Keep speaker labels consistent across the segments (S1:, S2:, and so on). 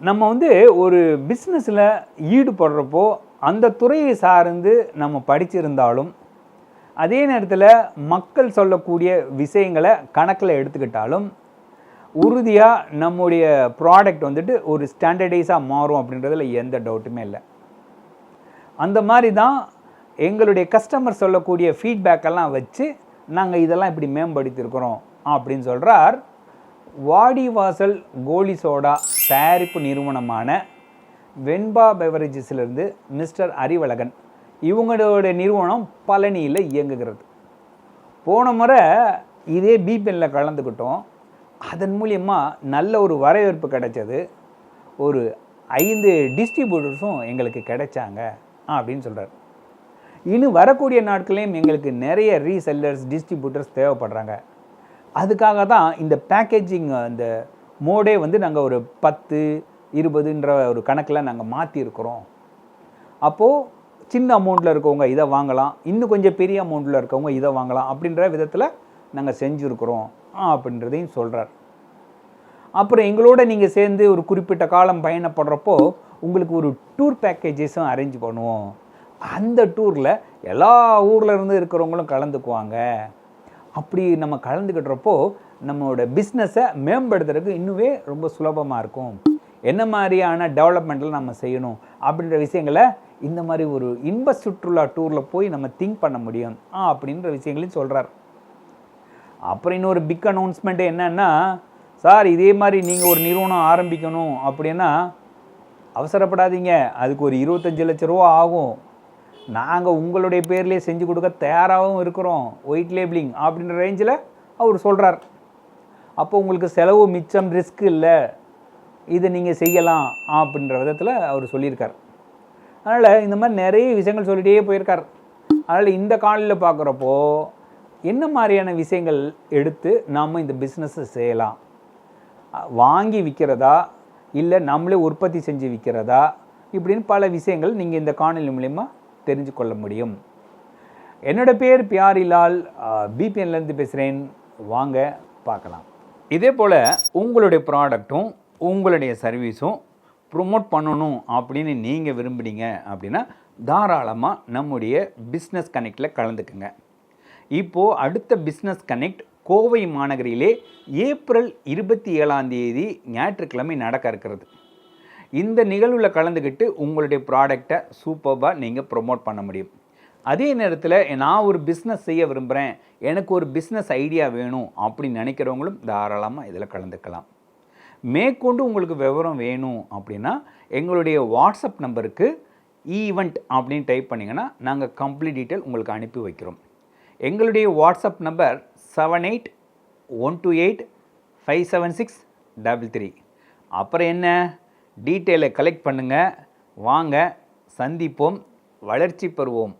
S1: நம்ம வந்து ஒரு பிஸ்னஸில் ஈடுபடுறப்போ அந்த துறையை சார்ந்து நம்ம படிச்சிருந்தாலும் அதே நேரத்தில் மக்கள் சொல்லக்கூடிய விஷயங்களை கணக்கில் எடுத்துக்கிட்டாலும் உறுதியாக நம்முடைய ப்ராடக்ட் வந்துட்டு ஒரு ஸ்டாண்டர்டைஸாக மாறும் அப்படின்றதுல எந்த டவுட்டுமே இல்லை. அந்த மாதிரி தான் எங்களுடைய கஸ்டமர் சொல்லக்கூடிய ஃபீட்பேக்கெல்லாம் வச்சு நாங்கள் இதெல்லாம் இப்படி மேம்படுத்தியிருக்கிறோம் அப்படின்னு சொல்கிறார் வாடிவாசல் கோலி சோடா தயாரிப்பு நிறுவனமான வெண்பா பெவரேஜஸ்லேருந்து மிஸ்டர் அறிவழகன் இவங்களோட நிறுவனம் பழனியில் இயங்குகிறது. போன முறை இதே பிபிஎல்ல கலந்துக்கிட்டோம். அதன் மூலியமாக நல்ல ஒரு வரவேற்பு கிடைச்சது. ஒரு ஐந்து டிஸ்ட்ரிபியூட்டர்ஸும் எங்களுக்கு கிடைச்சாங்க அப்படின்னு சொல்கிறார் இன்னும் வரக்கூடிய நாட்களையும் எங்களுக்கு நிறைய ரீசெல்லர்ஸ் டிஸ்ட்ரிபியூட்டர்ஸ் தேவைப்படுறாங்க. அதுக்காக தான் இந்த பேக்கேஜிங் அந்த மோடே வந்து நாங்கள் ஒரு பத்து இருபதுன்ற ஒரு கணக்கில் நாங்கள் மாற்றிருக்கிறோம் அப்போது சின்ன அமௌண்ட்டில் இருக்கவங்க இதை வாங்கலாம் இன்னும் கொஞ்சம் பெரிய அமௌண்ட்டில் இருக்கவங்க இதை வாங்கலாம் அப்படின்ற விதத்தில் நாங்கள் செஞ்சுருக்குறோம் அப்படின்றதையும் சொல்கிறார் அப்புறம் எங்களோட நீங்கள் சேர்ந்து ஒரு குறிப்பிட்ட காலம் பயணப்படுறப்போ உங்களுக்கு ஒரு டூர் பேக்கேஜஸும் அரேஞ்ச் பண்ணுவோம். அந்த டூரில் எல்லா ஊரில் இருந்து இருக்கிறவங்களும் கலந்துக்குவாங்க. அப்படி நம்ம கலந்துக்கிட்டப்போ நம்மளோட பிஸ்னஸை மேம்படுத்துறதுக்கு இன்னுமே ரொம்ப சுலபமாக இருக்கும். என்ன மாதிரியான டெவலப்மெண்ட்டில் நம்ம செய்யணும் அப்படின்ற விஷயங்களை இந்த மாதிரி ஒரு இன்ப சுற்றுலா டூரில் போய் நம்ம திங்க் பண்ண முடியும். ஆ அப்படின்ற விஷயங்களையும் சொல்கிறார் அப்புறம் இன்னொரு பிக் அனௌன்ஸ்மெண்ட் என்னன்னா சார் இதே மாதிரி நீங்கள் ஒரு நிறுவனம் ஆரம்பிக்கணும் அப்படின்னா அவசரப்படாதீங்க. அதுக்கு ஒரு இருபத்தஞ்சு லட்ச ரூபா ஆகும். நாங்கள் உங்களுடைய பேர்லேயே செஞ்சு கொடுக்க தயாராகவும் இருக்கிறோம். ஒயிட் லேபிளிங் அப்படின்ற ரேஞ்சில் அவர் சொல்கிறார் அப்போ உங்களுக்கு செலவு மிச்சம் ரிஸ்க் இல்லை. இதை நீங்கள் செய்யலாம் அப்படின்ற விதத்தில் அவர் சொல்லியிருக்கார். அதனால் இந்த மாதிரி நிறைய விஷயங்கள் சொல்லிகிட்டே போயிருக்கார். அதனால் இந்த காலையில் பார்க்குறப்போ என்ன மாதிரியான விஷயங்கள் எடுத்து நாம் இந்த பிஸ்னஸை செய்யலாம்? வாங்கி விற்கிறதா இல்லை நம்மளே உற்பத்தி செஞ்சு விற்கிறதா இப்படின்னு பல விஷயங்கள் நீங்கள் இந்த காணொலி மூலயமா தெரிஞ்சு கொள்ள முடியும். என்னோட பேர் பியாரிலால். பிபிஎன்லேருந்து பேசுகிறேன் வாங்க பார்க்கலாம். இதே போல் உங்களுடைய ப்ராடக்ட்டும் உங்களுடைய சர்வீஸும் ப்ரொமோட் பண்ணணும் அப்படின்னு நீங்கள் விரும்புனீங்க அப்படின்னா தாராளமாக நம்முடைய பிஸ்னஸ் கனெக்டில் கலந்துக்குங்க. இப்போது அடுத்த பிஸ்னஸ் கனெக்ட் கோவை மாநகரிலே ஏப்ரல் இருபத்தி ஏழாம் தேதி ஞாயிற்றுக்கிழமை நடக்க இருக்கிறது. இந்த நிகழ்வில் கலந்துக்கிட்டு உங்களுடைய ப்ராடக்டை சூப்பராக நீங்கள் ப்ரொமோட் பண்ண முடியும். அதே நேரத்தில் நான் ஒரு பிஸ்னஸ் செய்ய விரும்புகிறேன் எனக்கு ஒரு பிஸ்னஸ் ஐடியா வேணும் அப்படின்னு நினைக்கிறவங்களும் தாராளமாக இதில் கலந்துக்கலாம். மேற்கொண்டு உங்களுக்கு விவரம் வேணும் அப்படின்னா எங்களுடைய வாட்ஸ்அப் நம்பருக்கு ஈவெண்ட் அப்படின்னு டைப் பண்ணிங்கன்னா நாங்கள் கம்ப்ளீட் டீட்டெயில் உங்களுக்கு அனுப்பி வைக்கிறோம். எங்களுடைய WhatsApp number seven eight one two eight five seven six double three அப்புறம் என்ன? டீட்டெயிலை கலெக்ட் பண்ணுங்கள் வாங்க சந்திப்போம் வளர்ச்சி பெறுவோம்.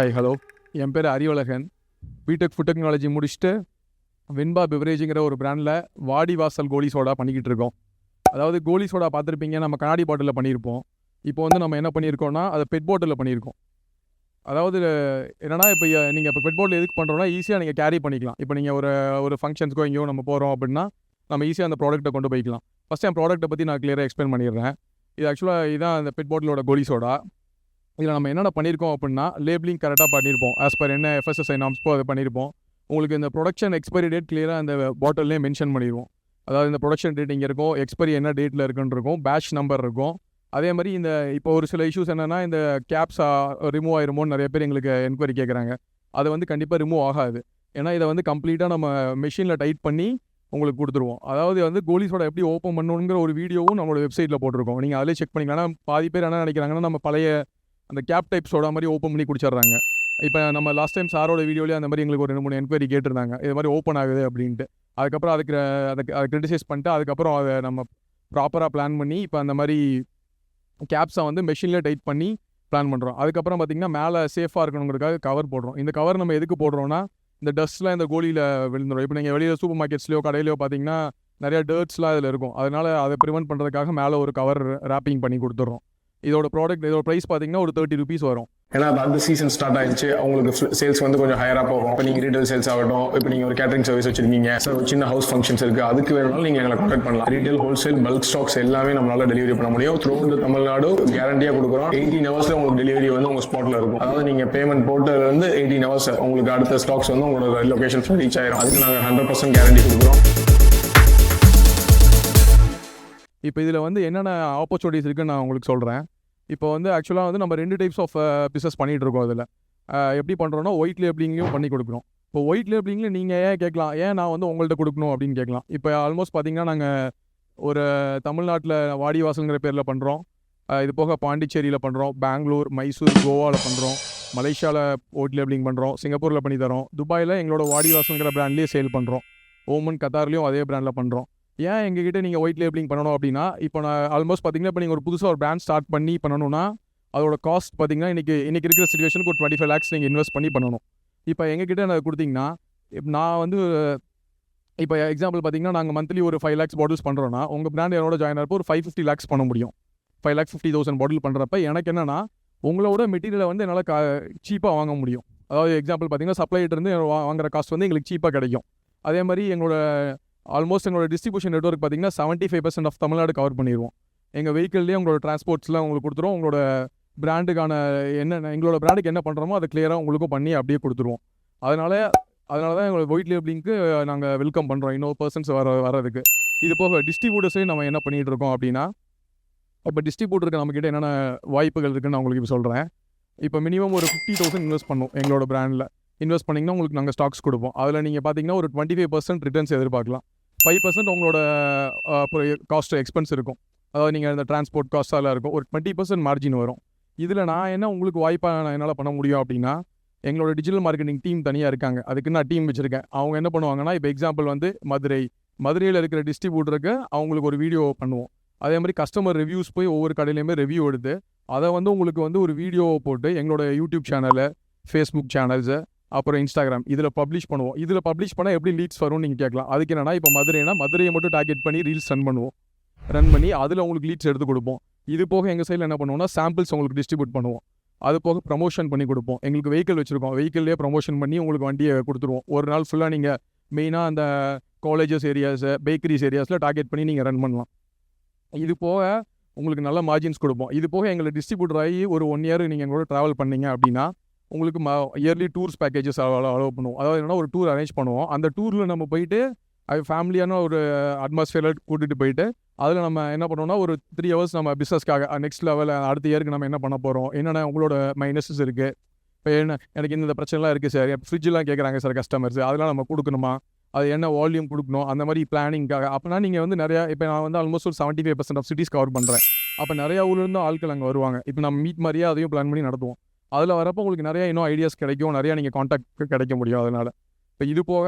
S2: ஹாய் ஹலோ என் பேர் அறிவழகன் பிடெக் ஃபுட் டெக்னாலஜி முடிச்சுட்டு வெண்பா பிவரேஜுங்கிற ஒரு ப்ராண்டில் வாடி வாசல் கோலி சோடா பண்ணிக்கிட்டு இருக்கோம். அதாவது கோலி சோடா பார்த்துருப்பீங்க நம்ம கண்ணாடி பாட்டிலில் பண்ணியிருப்போம் இப்போ வந்து நம்ம என்ன பண்ணியிருக்கோம்னா அதை பெட் பாட்டிலில் பண்ணியிருக்கோம் அதாவது என்னன்னா இப்போ நீங்கள் இப்போ பெட் பாட்டில் எதுக்கு பண்ணுறோம்னா ஈஸியாக நீங்கள் கேரி பண்ணிக்கலாம். இப்போ நீங்கள் ஒரு ஒரு ஃபங்க்ஷன்ஸ்க்கோ எங்கேயோ நம்ம போகிறோம் அப்படின்னா நம்ம ஈஸியாக அந்த ப்ராடக்ட்டை கொண்டு போய்க்கலாம். ஃபஸ்ட் என் ப்ராடக்ட்டை பற்றி நான் கிளியராக எக்ஸ்பிளைன் பண்ணிடுறேன். இது ஆக்சுவலாக இதான் அந்த பெட் பாட்டிலோட கோலி சோடா. இதில் நம்ம என்னென்ன பண்ணியிருக்கோம் அப்படின்னா லேபிளிங் கரெக்டாக பண்ணியிருப்போம். ஆஸ் பர் என்ன எஃப்எஸ்எஸ்ஐ நாம்ஸ்க்கோ அதை பண்ணியிருப்போம். உங்களுக்கு இந்த ப்ரொடக்ஷன் எக்ஸ்பைரி டேட் கிளியராக அந்த பாட்டில்லே மென்ஷன் பண்ணிடுவோம். அதாவது இந்த ப்ரொடக்ஷன் டேட் இங்கே இருக்கும் எக்ஸ்பைரி என்ன டேட்டில் இருக்குன்னு இருக்கும் பேட்ச் நம்பர் இருக்கும். அதே மாதிரி இந்த இப்போ ஒரு சில இஷ்யூஸ் என்னென்னா இந்த கேப்ஸ் ரிமூவ் ஆயிருமோன்னு நிறைய பேர் எங்களுக்கு என்கொயரி கேட்குறாங்க. அது வந்து கண்டிப்பாக ரிமூவ் ஆகாது. ஏன்னா இதை வந்து கம்ப்ளீட்டாக நம்ம மெஷினில் டைட் பண்ணி உங்களுக்கு கொடுத்துருவோம். அதாவது வந்து கோலிஸோட எப்படி ஓப்பன் பண்ணணுங்கிற ஒரு வீடியோவும் நம்மளோட வெப்சைட்டில் போட்டிருக்கோம். நீங்கள் அதிலே செக் பண்ணிக்கலாம் ஆனால் பாதி பேர் என்ன நினைக்கிறாங்கன்னா நம்ம பழைய அந்த கேப் டைப் சோடா மாதிரி ஓப்பன் பண்ணி குடிச்சிடுறாங்க. இப்போ நம்ம லாஸ்ட் டைம் சாரோட வீடியோலேயே அந்த மாதிரி எங்களுக்கு ஒரு ரெண்டு மூணு என்கொயரி கேட்டிருந்தாங்க. இது மாதிரி ஓப்பன் ஆகுது அப்படின்ட்டு. அதுக்கப்புறம் அதுக்கு அதுக்கு அதை கிரிட்டிசைஸ் பண்ணிட்டு அதுக்கப்புறம் அதை நம்ம ப்ராப்பராக பிளான் பண்ணி இப்போ அந்த மாதிரி கேப்ஸை வந்து மெஷினில் டைட் பண்ணி பிளான் பண்ணுறோம் அதுக்கப்புறம் பார்த்திங்கன்னா மேலே சேஃபாக இருக்கணுங்கிறதுக்காக கவர் போடுறோம். இந்த கவர் நம்ம எதுக்கு போடுறோம்னா இந்த டஸ்ட்லாம் இந்த கோலியில் விழுந்துடும் இப்போ நீங்கள் வெளியில் சூப்பர் மார்க்கெட்ஸ்லையோ கடையிலையோ பார்த்தீங்கன்னா நிறையா டர்ட்ஸ்லாம் இதில் இருக்கும். அதனால் அதை ப்ரிவென்ட் பண்ணுறதுக்காக மேலே ஒரு கவர் ரேப்பிங் பண்ணி கொடுத்துட்றோம். இதோட ப்ராடக்ட் இதோட ப்ரைஸ் பார்த்தீங்கன்னா ஒரு தேர்ட்டி ருபீஸ் வரும்.
S3: ஏன்னா அந்த சீசன் ஸ்டார்ட் ஆயிடுச்சு. அவங்களுக்கு சேல்ஸ் வந்து கொஞ்சம் ஹையராக போகும். இப்போ நீங்கள் ரீட்டைல் சேல்ஸ் ஆகட்டும் இப்போ நீங்கள் ஒரு கேட்டரிங் சர்வீஸ் வச்சிருக்கீங்க. சார் சின்ன ஹவுஸ் ஃபங்க்ஷன்ஸ் இருக்குது அதுக்கு வேணாலும் நீங்கள் எங்களை கான்டாக்ட் பண்ணலாம். ரீட்டைல் ஹோல்சேல் பல்க் ஸ்டாக்ஸ் எல்லாமே நம்மளால டெலிவரி பண்ண முடியும். த்ரூ இந்த தமிழ்நாடு கேரண்டியாக கொடுக்குறோம். எயிட்டீன் ஹவர்ஸில் உங்களுக்கு டெலிவரி வந்து உங்கள் ஸ்பாட்டில் இருக்கும். அதாவது நீங்கள் பேமெண்ட் போட்டதுல இருந்து எயிட்டீன் ஹவர்ஸ் உங்களுக்கு அடுத்த ஸ்டாக்ஸ் வந்து உங்களோட லொகேஷன் ரீச் ஆயிரும். அதுக்கு நாங்கள் ஹண்ட்ரட் பர்சன்ட் கேரண்டி கொடுக்குறோம்.
S2: இப்போ இதில் வந்து என்னென்ன ஆப்பர்ச்சுனிட்டிஸ் இருக்குன்னு நான் உங்களுக்கு சொல்கிறேன் இப்போ வந்து ஆக்சுவலாக வந்து நம்ம ரெண்டு டைப்ஸ் ஆஃப் பிஸ்னஸ் பண்ணிகிட்டு இருக்கோம் அதில் எப்படி பண்ணுறோன்னா ஒயிட் லேபிளிங்லையும் பண்ணி கொடுக்குறோம் இப்போ ஒயிட் லேபிளிங்கில் நீங்கள் ஏன் கேட்கலாம்? ஏன் நான் வந்து உங்கள்கிட்ட கொடுக்கணும் அப்படின்னு கேட்கலாம். இப்போ ஆல்மோஸ்ட் பார்த்தீங்கன்னா நாங்கள் ஒரு தமிழ்நாட்டில் வாடிவாசல்ங்கிற பேரில் பண்ணுறோம் இது போக பாண்டிச்சேரியில் பண்ணுறோம் பெங்களூர் மைசூர் கோவாவில் பண்ணுறோம் மலேசியாவில் ஒயிட் லேபிளிங் பண்ணுறோம் சிங்கப்பூரில் பண்ணி தரோம். துபாயில் எங்களோட வாடிவாசல்ங்கிற பிராண்ட்லேயே சேல் பண்ணுறோம் ஓமன் கத்தார்லேயும் அதே பிராண்டில் பண்ணுறோம் ஏன் எங்ககிட்ட நீங்கள் ஒயிட் லேபிளிங் பண்ணணும் அப்படின்னா இப்போ நான் ஆல்மோஸ்ட் பார்த்தீங்கன்னா இப்போ நீங்கள் ஒரு புதுசாக ஒரு பிராண்ட் ஸ்டார்ட் பண்ணி பண்ணணும்னா அதோட காஸ்ட் பார்த்தீங்கன்னா இன்றைக்கி இன்றைக்கி இருக்கிற சுச்சுவேஷனுக்கு ஒரு டுவெண்ட்டி ஃபைவ் லேக்ஸ் நீங்கள் இன்வெஸ்ட் பண்ணி பண்ணணும். இப்போ எங்ககிட்ட நான் கொடுத்தீங்கன்னா நான் வந்து இப்போ எக்ஸாம்பிள் பார்த்தீங்கன்னா நாங்கள் மந்த்லி ஒரு ஃபைவ் லேக்ஸ் பாட்டில்ஸ் பண்ணுறோன்னா உங்கள் பிராண்ட் என்னோட ஜாயின் ஆகிறப்போ ஒரு ஃபைவ் ஃபிஃப்டி லேக்ஸ் பண்ண முடியும். Five lakhs fifty thousand bottle பண்ணுறப்ப எனக்கு என்னென்னா உங்களோட மெட்டீரியலை வந்து என்னால் கா சீப்பாக வாங்க முடியும். அதாவது எக்ஸாம்பிள் பார்த்தீங்கன்னா சப்ளைட்டருந்து வாங்குற காஸ்ட் வந்து எங்களுக்கு சீப்பாக கிடைக்கும். அதே மாதிரி எங்களோட ஆல்மோஸ்ட் எங்களோட டிஸ்ட்ரிபியூஷன் நெட்ஒர்க் பார்த்தீங்கன்னா seventy five percent of Tamil Nadu cover பண்ணிடுவோம் எங்கள் வெஹிக்கிள்லேயே உங்களோட டிரான்ஸ்போர்ட்ஸ்லாம் உங்களுக்கு கொடுத்துருவோம் உங்களோட பிராண்டுக்கான என்ன எங்களோட பிராண்டுக்கு என்ன பண்ணுறோமோ அதை கிளியராக உங்களுக்கும் பண்ணி அப்படியே கொடுத்துருவோம். அதனால அதனால தான் எங்களோட ஒயிட் லேபிளிங்க்கு நாங்கள் வெல்கம் பண்ணுறோம் இன்னொரு பர்சன்ஸ் வர வரதுக்கு இது போக டிஸ்ட்ரிபியூட்டர்ஸையும் நம்ம என்ன பண்ணிகிட்டு இருக்கோம் அப்படின்னா இப்போ டிஸ்ட்ரிபியூட்டருக்கு நம்மக்கிட்ட என்னென்ன வாய்ப்புகள் இருக்குன்னு நான் உங்களுக்கு இப்போ சொல்கிறேன் இப்போ மினிமம் ஒரு ஃபிஃப்டி தௌசண்ட் இன்வெஸ்ட் பண்ணும் எங்களோட பிராண்டில் இன்வெஸ்ட் பண்ணிங்கன்னா உங்களுக்கு நாங்கள் ஸ்டாக்ஸ் கொடுப்போம். அதில் நீங்கள் பார்த்தீங்கன்னா ஒரு டுவெண்ட்டி ஃபைவ் பர்சன்ட் ரிட்டர்ன்ஸ் எதிர்பார்க்கலாம். ஃபைவ் பர்சன்ட் உங்களோட காஸ்ட் எக்ஸ்பென்ஸ் இருக்கும். அதாவது நீங்கள் இந்த டிரான்ஸ்போர்ட் காஸ்ட்டாலாம் இருக்கும். ஒரு டுவெண்ட்டி பர்சன்ட் மார்ஜின் வரும். இதில் நான் என்ன உங்களுக்கு வாய்ப்பாக நான் என்னால் பண்ண முடியும் அப்படின்னா எங்களோட டிஜிட்டல் மார்க்கெட்டிங் டீம் தனியாக இருக்காங்க. அதுக்கு நான் டீம் வச்சுருக்கேன். அவங்க என்ன பண்ணுவாங்கன்னா இப்போ எக்ஸாம்பிள் வந்து மதுரை. மதுரையில் இருக்கிற டிஸ்ட்ரிபியூட்டருக்கு அவங்களுக்கு ஒரு வீடியோ பண்ணுவோம். அதே மாதிரி கஸ்டமர் ரிவ்யூஸ் போய் ஒவ்வொரு கடையிலையுமே ரிவ்யூ எடுத்து அதை வந்து உங்களுக்கு வந்து ஒரு வீடியோவை போட்டு எங்களோட யூடியூப் சேனலு ஃபேஸ்புக் சேனல்ஸு அப்புறம் இன்ஸ்டாகிராம் இதில் பப்ளிஷ் பண்ணுவோம். இதில் பப்ளிஷ் பண்ணால் எப்படி லீட்ஸ் வரும்னு நீங்கள் கேட்கலாம். அதுக்கு என்னென்னா இப்போ மதுரைனா மதுரையை மட்டும் டார்கெட் பண்ணி ரீல்ஸ் ரன் பண்ணுவோம். ரன் பண்ணி அதில் உங்களுக்கு லீட்ஸ் எடுத்து கொடுப்போம். இது போக எங்கள் சைடில் என்ன பண்ணுவோம்னா சாம்பிள்ஸ் உங்களுக்கு டிஸ்ட்ரிபியூட் பண்ணுவோம். அது போக ப்ரமோஷன் பண்ணி கொடுப்போம். எங்களுக்கு வெஹிக்கிள் வச்சுருக்கோம். வெஹிக்கிள்லேயே ப்ரமோஷன் பண்ணி உங்களுக்கு வண்டியை கொடுத்துருவோம். ஒரு நாள் ஃபுல்லாக நீங்கள் மெயினாக அந்த காலேஜஸ் ஏரியாஸு பேக்கரிஸ் ஏரியாஸில் டார்கெட் பண்ணி நீங்கள் ரன் பண்ணலாம். இது போக உங்களுக்கு நல்ல மார்ஜின்ஸ் கொடுப்போம். இது போக எங்களை டிஸ்ட்ரிபியூட்டர் ஆகி ஒரு ஒன் இயர் நீங்கள் எங்களோட ட்ராவல் பண்ணீங்க அப்படின்னா உங்களுக்கு இயர்லி டூர்ஸ் பேக்கேஜஸ் அலோவ் பண்ணுவோம். அதாவது என்னென்னா ஒரு டூர் அரேஞ்ச் பண்ணுவோம். அந்த டூரில் நம்ம போயிட்டு அது ஃபேமிலியான ஒரு அட்மாஸ்ஃபியரில் கூட்டிகிட்டு போயிட்டு அதில் நம்ம என்ன பண்ணுவோம்னா ஒரு த்ரீ ஹவர்ஸ் நம்ம பிஸ்னஸ்க்காக நெக்ஸ்ட் லெவலில் அடுத்த இயருக்கு நம்ம என்ன பண்ண போகிறோம் என்னென்ன உங்களோட மைனஸஸ் இருக்குது இப்போ என்ன எனக்கு இந்த பிரச்சனைலாம் இருக்குது சார் ஃப்ரிட்ஜெலாம் கேட்குறாங்க சார் கஸ்டமர்ஸ் அதெல்லாம் நம்ம கொடுக்கணுமா? அது என்ன வால்யூம் கொடுக்கணும்? அந்த மாதிரி பிளானிங்காக அப்போனா நீங்கள் வந்து நிறையா இப்போ நான் வந்து ஆல்மோஸ்ட் ஒரு seventy five percent of cities cover பண்ணுறேன் அப்போ நிறையா ஊர்லேருந்து ஆட்கள் அங்கே வருவாங்க. இப்போ நம்ம மீட் மாதிரியே அதையும் பிளான் பண்ணி நடத்துவோம். அதில் வரப்போ உங்களுக்கு நிறைய இன்னும் ஐடியாஸ் கிடைக்கும். நிறையா நீங்கள் காண்டாக்ட் கிடைக்க முடியும் அதனால். இப்போ இது போக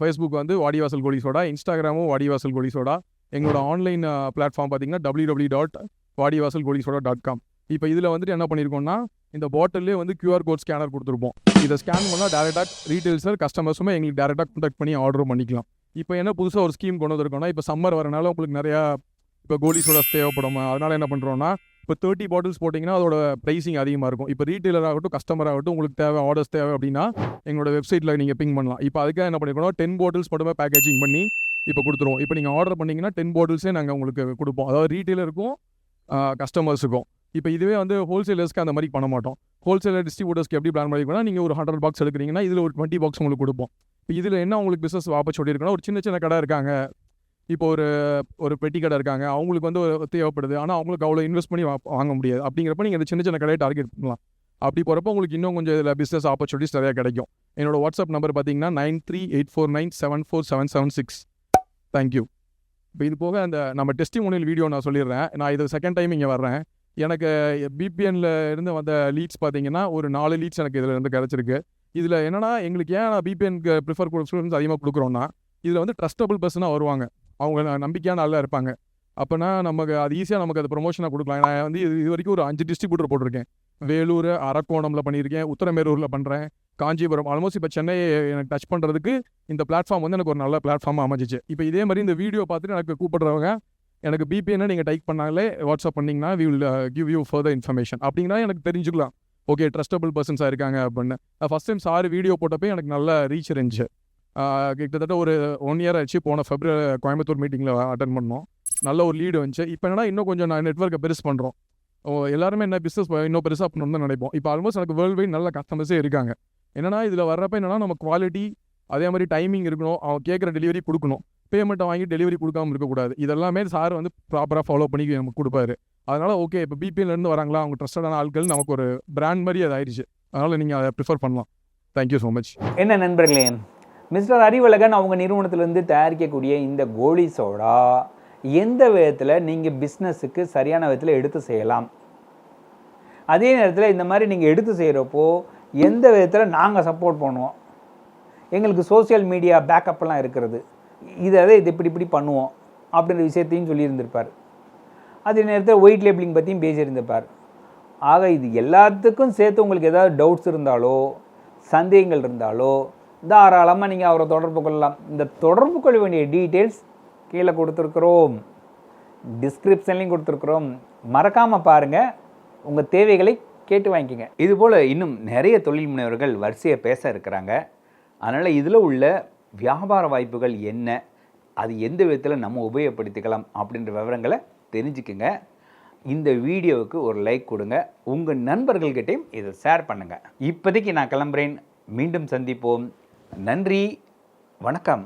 S2: ஃபேஸ்புக் வந்து வாடிவாசல் கோலிஸோட இன்ஸ்டாகிராமும் வாடிவாசல் கோலிஸோட எங்களோட ஆன்லைன் பிளாட்ஃபார்ம் பார்த்தீங்கன்னா டபிள்யூ டபிள்யூ டாட் வாடிவாசல் கோலிஸோட டாட் காம் இப்போ இதில் வந்துட்டு என்ன பண்ணியிருக்கோம்னா இந்த பாட்டிலே வந்து கியூஆர் கோட் ஸ்கேனர் கொடுத்துருப்போம். இதை ஸ்கேன் பண்ணால் டேரெக்டாக ரீட்டைல்ஸர் கஸ்டமர்ஸுமே எங்களுக்கு டேரெக்டாக கான்டாக்ட் பண்ணி ஆர்டர் பண்ணிக்கலாம். இப்போ என்ன புதுசாக ஒரு ஸ்கீம் கொண்டு வந்திருக்கோம்னா இப்போ சம்மர் வரனால உங்களுக்கு நிறையா இப்போ கோலிஸோட தேவைப்படும். அதனால் என்ன பண்ணுறோன்னா இப்போ தேர்ட்டி பாட்டில்ஸ் போட்டிங்கன்னா அதோட ப்ரைஸிங் அதிகமாக இருக்கும். இப்போ ரீட்டைலர் ஆகட்டும் கஸ்டமர் ஆகட்டும் உங்களுக்கு தேவை ஆர்டர்ஸ் தேவை அப்படின்னா எங்களோட வெப்சைட்டில் நீங்கள் பிங் பண்ணலாம். இப்போ அதுக்காக என்ன பண்ணிக்கணும் டென் பாட்டில்ஸ் மட்டுமே பேக்கேஜிங் பண்ணி இப்போ கொடுத்துருவோம். இப்போ நீங்கள் ஆர்டர் பண்ணீங்கன்னா டென் பாட்டில்ஸே நாங்கள் உங்களுக்கு கொடுப்போம். அதாவது ரீட்டைலருக்கும் கஸ்டமர்ஸுக்கும் இப்போ இதுவே வந்து ஹோல்சேலர்ஸ்க்கு அந்த மாதிரி பண்ண மாட்டோம். ஹோல்சேலர் டிஸ்ட்ரிபியூட்டர்ஸ்க்கு எப்படி பிளான் பண்ணிக்கணும் நீங்கள் ஒரு ஹண்ட்ரட் பாக்ஸ் எடுக்கிறீங்கன்னா இதில் ஒரு டுவெண்ட்டி பாக்ஸ் உங்களுக்கு கொடுப்போம். இப்போ இதில் என்ன உங்களுக்கு பிஸ்னஸ் ஆப்பர்ச்சுனிட்டி இருக்குன்னா ஒரு சின்ன சின்ன கடை இருக்காங்க. இப்போ ஒரு ஒரு பெட்டி கடை இருக்காங்க அவங்களுக்கு வந்து ஒரு தேவைப்படுது. ஆனால் அவங்களுக்கு அவ்வளோ இன்வெஸ்ட் பண்ணி வாங்க முடியாது. அப்படிங்கிறப்ப நீங்கள் இந்த சின்ன சின்ன கடையை டார்கெட் பண்ணலாம். அப்படி போகிறப்ப உங்களுக்கு இன்னும் கொஞ்சம் இதில் பிஸ்னஸ் ஆப்பர்ச்சுனிட்டிஸ் நிறையா கிடைக்கும். என்னோட வாட்ஸ்அப் நம்பர் பார்த்தீங்கன்னா nine three eight four nine seven four seven seven six thank you இப்போ இது போக அந்த நம்ம டெஸ்டிமோனியல் வீடியோ நான் சொல்லிடுறேன். நான் இது செகண்ட் டைம் இங்கே வர்றேன். எனக்கு பிபிஎன்ல இருந்து வந்த லீட்ஸ் பார்த்தீங்கன்னா ஒரு நாலு லீட்ஸ் எனக்கு இதில் இருந்து கிடச்சிருக்கு. இதில் என்னென்னா எங்களுக்கு ஏன் நான் பிபிஎன்க்கு ப்ரிஃபர் ஸ்டூடெண்ட்ஸ் அதிகமாக கொடுக்குறோன்னா இதில் வந்து ட்ரஸ்டபுள் பர்சனாக வருவாங்க. அவங்க நம்பிக்கையான ஆளாக இருப்பாங்க. அப்போனா நமக்கு அது ஈஸியாக நமக்கு அது ப்ரொமோஷனாக கொடுக்கலாம். நான் வந்து இது இது வரைக்கும் ஒரு அஞ்சு டிஸ்ட்ரிபியூட்டர் போட்டிருக்கேன். வேலூர் அரக்கோணமில் பண்ணியிருக்கேன். உத்தரமேரூரில் பண்ணுறேன் காஞ்சிபுரம் ஆல்மோஸ்ட் இப்போ சென்னையை எனக்கு டச் பண்ணுறதுக்கு இந்த பிளாட்ஃபார்ம் வந்து எனக்கு ஒரு நல்ல பிளாட்ஃபார்மாக அமைஞ்சிச்சு. இப்போ இதே மாதிரி இந்த வீடியோ பார்த்துட்டு எனக்கு கூப்பிடுறவங்க எனக்கு பிபிஎன்னு நீங்கள் டைப் பண்ணாலே வாட்ஸ்அப் பண்ணிங்கன்னா we will give you further information அப்படின்னா எனக்கு தெரிஞ்சுக்கலாம். ஓகே ட்ரஸ்டபிள் பர்சன்ஸாக இருக்காங்க அப்படின்னு. ஃபஸ்ட் டைம் சார் வீடியோ போட்டப்போ எனக்கு நல்ல ரீச் இருந்துச்சு. கிட்டத்தட்ட ஒரு ஒன் இயர் ஆச்சு போன ஃபெப்ரவரி கோயம்புத்தூர் மீட்டிங்கில் அட்டன் பண்ணோம். நல்ல ஒரு லீடு வந்துச்சு. இப்போ என்னன்னா இன்னும் கொஞ்சம் நான் நெட்ஒர்க்கை பெருசு பண்ணுறோம் ஓ எல்லாருமே என்ன பிஸ்னஸ் இன்னும் பெருசாக பண்ணணும்னு தான் நினைப்போம். இப்போ ஆல்மோஸ்ட் எனக்கு வேர்ல்டு வைட் நல்ல கஸ்டமர்ஸே இருக்காங்க. என்னன்னா இதில் வர்றப்ப என்னென்னா நம்ம குவாலிட்டி அதே மாதிரி டைமிங் இருக்கணும். அவன் கேட்குற டெலிவரி கொடுக்கணும். பேமெண்ட்டை வாங்கி டெலிவரி கொடுக்காம இருக்கக்கூடாது. இதெல்லாமே சார் வந்து ப்ராப்பராக ஃபாலோ பண்ணி நமக்கு கொடுப்பாரு. அதனால் ஓகே இப்போ பிபிஎல்லேருந்து வராங்களா? அவங்க ட்ரஸ்டடான ஆட்கள் நமக்கு ஒரு பிராண்ட் மாதிரி அது ஆயிடுச்சு. அதனால் நீங்கள் அதை ப்ரிஃபர் பண்ணலாம். தேங்க்யூ ஸோ மச்
S1: என்ன நண்பர்களே? மிஸ்டர் அறிவழகன் அவங்க நிறுவனத்திலேருந்து தயாரிக்கக்கூடிய இந்த கோலி சோடா எந்த விதத்தில் நீங்கள் பிஸ்னஸுக்கு சரியான விதத்தில் எடுத்து செய்யலாம்? அதே நேரத்தில் இந்த மாதிரி நீங்கள் எடுத்து செய்கிறப்போ எந்த விதத்தில் நாங்கள் சப்போர்ட் பண்ணுவோம்? எங்களுக்கு சோஷியல் மீடியா பேக்கப்லாம் இருக்கிறது. இதை அதை இது இப்படி இப்படி பண்ணுவோம் அப்படின்ற விஷயத்தையும் சொல்லியிருந்திருப்பார். அதே நேரத்தில் ஒயிட் லேபிளிங் பற்றியும் பேசியிருந்திருப்பார். ஆக இது எல்லாத்துக்கும் சேர்த்து உங்களுக்கு ஏதாவது டவுட்ஸ் இருந்தாலோ சந்தேகங்கள் இருந்தாலோ தாராளமாக நீங்கள் அவரை தொடர்பு கொள்ளலாம். இந்த தொடர்பு கொள்ள வேண்டிய டீட்டெயில்ஸ் கீழே கொடுத்துருக்குறோம். டிஸ்கிரிப்ஷன்லையும் கொடுத்துருக்குறோம். மறக்காமல் பாருங்கள் உங்கள் தேவைகளை கேட்டு வாங்கிக்கோங்க. இதுபோல் இன்னும் நிறைய தொழில் முனைவர்கள் வரிசையை பேச இருக்கிறாங்க. அதனால் இதில் உள்ள வியாபார வாய்ப்புகள் என்ன? அது எந்த விதத்தில் நம்ம உபயோகப்படுத்திக்கலாம் அப்படின்ற விவரங்களை தெரிஞ்சுக்குங்க. இந்த வீடியோவுக்கு ஒரு லைக் கொடுங்க. உங்கள் நண்பர்கள்கிட்டையும் இதை ஷேர் பண்ணுங்கள் இப்போதைக்கு நான் கிளம்புறேன். மீண்டும் சந்திப்போம். நன்றி வணக்கம்.